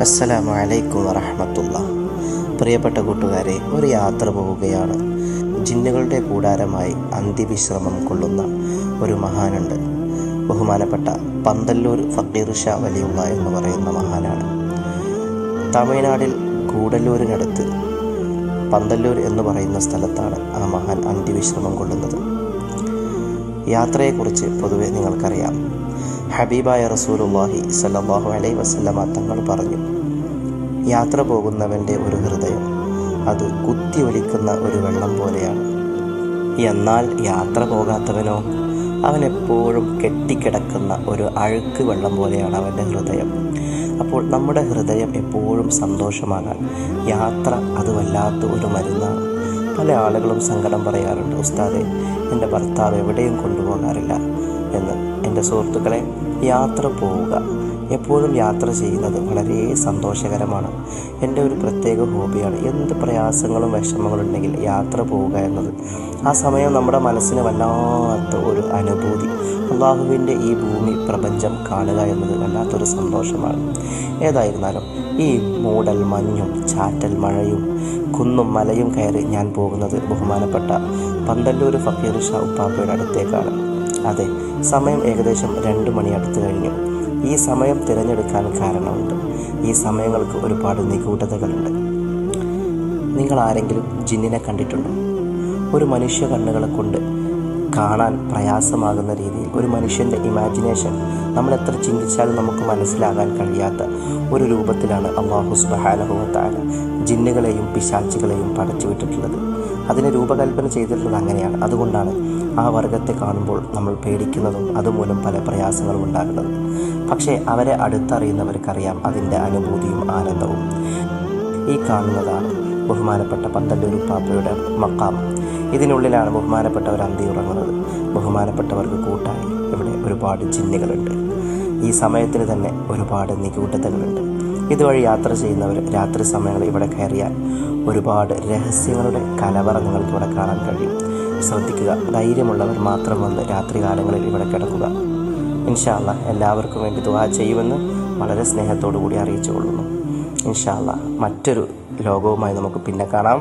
അസ്സലാമു അലൈക്കും വറഹമത്തുള്ള. പ്രിയപ്പെട്ട കൂട്ടുകാരെ ഒരു യാത്ര പോവുകയാണ്. ജിന്നുകളുടെ കൂടാരമായി അന്ത്യവിശ്രമം കൊള്ളുന്ന ഒരു മഹാനുണ്ട്. ബഹുമാനപ്പെട്ട പന്തല്ലൂർ ഫക്കീർ ഷാ വലിയുള്ള എന്ന് പറയുന്ന മഹാനാണ്. തമിഴ്നാടിൽ കൂടല്ലൂരിനടുത്ത് പന്തല്ലൂർ എന്ന് പറയുന്ന സ്ഥലത്താണ് ആ മഹാൻ അന്ത്യവിശ്രമം കൊള്ളുന്നത്. യാത്രയെക്കുറിച്ച് പൊതുവെ നിങ്ങൾക്കറിയാം. ഹബീബായ റസൂലുള്ളാഹി സല്ലല്ലാഹു അലൈഹി വസല്ലമ തങ്ങൾ പറഞ്ഞു യാത്ര പോകുന്നവന്റെ ഒരു ഹൃദയം അത് കുത്തി ഒലിക്കുന്ന ഒരു വെള്ളം പോലെയാണ്. എന്നാൽ യാത്ര പോകാത്തവനോ അവൻ എപ്പോഴും കെട്ടിക്കിടക്കുന്ന ഒരു അഴുക്ക് വെള്ളം പോലെയാണ് അവന്റെ ഹൃദയം. അപ്പോൾ നമ്മുടെ ഹൃദയം എപ്പോഴും സന്തോഷമാകാൻ യാത്ര അത് വല്ലാത്ത ഒരു മരുന്നാണ്. പല ആളുകളും സങ്കടം പറയാറുണ്ട് ഉസ്താദെ എന്റെ ഭർത്താവ് എവിടെയും കൊണ്ടുപോകാറില്ല എന്ന്. എന്റെ സുഹൃത്തുക്കളെ യാത്ര പോവുക. എപ്പോഴും യാത്ര ചെയ്യുന്നത് വളരെ സന്തോഷകരമാണ്. എന്റെ ഒരു പ്രത്യേക ഹോബിയാണ്. എന്ത് പ്രയാസങ്ങളും വിഷമങ്ങളും ഉണ്ടെങ്കിൽ യാത്ര പോവുക എന്നത്. ആ സമയം നമ്മുടെ മനസ്സിന് വല്ലാത്ത ഒരു അനുഭൂതി. അള്ളാഹുവിന്റെ ഈ ഭൂമി പ്രപഞ്ചം കാണുക എന്നത് വല്ലാത്തൊരു സന്തോഷമാണ്. ഏതായിരുന്നാലും ഈ മൂടൽ മഞ്ഞും ചാറ്റൽ മഴയും കുന്നും മലയും കയറി ഞാൻ പോകുന്നത് ബഹുമാനപ്പെട്ട പന്തല്ലൂർ ഫക്കീർ ഷാ ഉപ്പാപ്പയുടെ അടുത്തേക്കാണ്. അതെ സമയം ഏകദേശം രണ്ട് മണി അടുത്ത് കഴിഞ്ഞു. ഈ സമയം തിരഞ്ഞെടുക്കാൻ കാരണമുണ്ട്. ഈ സമയങ്ങൾക്ക് ഒരുപാട് നിഗൂഢതകളുണ്ട്. നിങ്ങൾ ആരെങ്കിലും ജിന്നിനെ കണ്ടിട്ടുണ്ടോ? ഒരു മനുഷ്യ കണ്ണുകളെ കൊണ്ട് കാണാൻ പ്രയാസമാകുന്ന രീതിയിൽ ഒരു മനുഷ്യന്റെ ഇമാജിനേഷൻ നമ്മൾ എത്ര ചിന്തിച്ചാലും നമുക്ക് മനസ്സിലാകാൻ കഴിയാത്ത ഒരു രൂപത്തിലാണ് അള്ളാഹു സുബഹാനഹുവത്താല ജിന്നുകളെയും പിശാച്ചുകളെയും പടച്ചു വിട്ടിട്ടുള്ളത് അതിനെ രൂപകൽപ്പന ചെയ്തിട്ടുള്ളത് അങ്ങനെയാണ്. അതുകൊണ്ടാണ് ആ വർഗത്തെ കാണുമ്പോൾ നമ്മൾ പേടിക്കുന്നതും അതുമൂലം പല പ്രയാസങ്ങളും ഉണ്ടാകുന്നത്. പക്ഷേ അവരെ അടുത്തറിയുന്നവർക്കറിയാം അതിന്റെ അനുഭൂതിയും ആനന്ദവും. ഈ കാണുന്നതാണ് ബഹുമാനപ്പെട്ട പന്തല്ലൂർ പാപ്പയുടെ മക്കാം. ഇതിനുള്ളിലാണ് ബഹുമാനപ്പെട്ടവർ അന്തി ഉറങ്ങുന്നത് ബഹുമാനപ്പെട്ടവർക്ക് കൂട്ടായി ഇവിടെ ഒരുപാട് ചിന്തകളുണ്ട് ഈ സമയത്തിന് തന്നെ ഒരുപാട് നിഗൂഢതകളുണ്ട്. ഇതുവഴി യാത്ര ചെയ്യുന്നവർ രാത്രി സമയങ്ങളിൽ ഇവിടെ കയറിയാൽ ഒരുപാട് രഹസ്യങ്ങളുടെ കലവറ നിങ്ങൾക്ക് ഇവിടെ കാണാൻ കഴിയും. ശ്രദ്ധിക്കുക ധൈര്യമുള്ളവർ മാത്രം വന്ന് രാത്രികാലങ്ങളിൽ ഇവിടെ കിടക്കുക. ഇൻഷാല്ല എല്ലാവർക്കും വേണ്ടി ദുആ ചെയ്യുമെന്ന് വളരെ സ്നേഹത്തോടു കൂടി അറിയിച്ചു കൊള്ളുന്നു ഇൻഷാല്ല മറ്റൊരു ലോകവുമായി നമുക്ക് പിന്നെ കാണാം.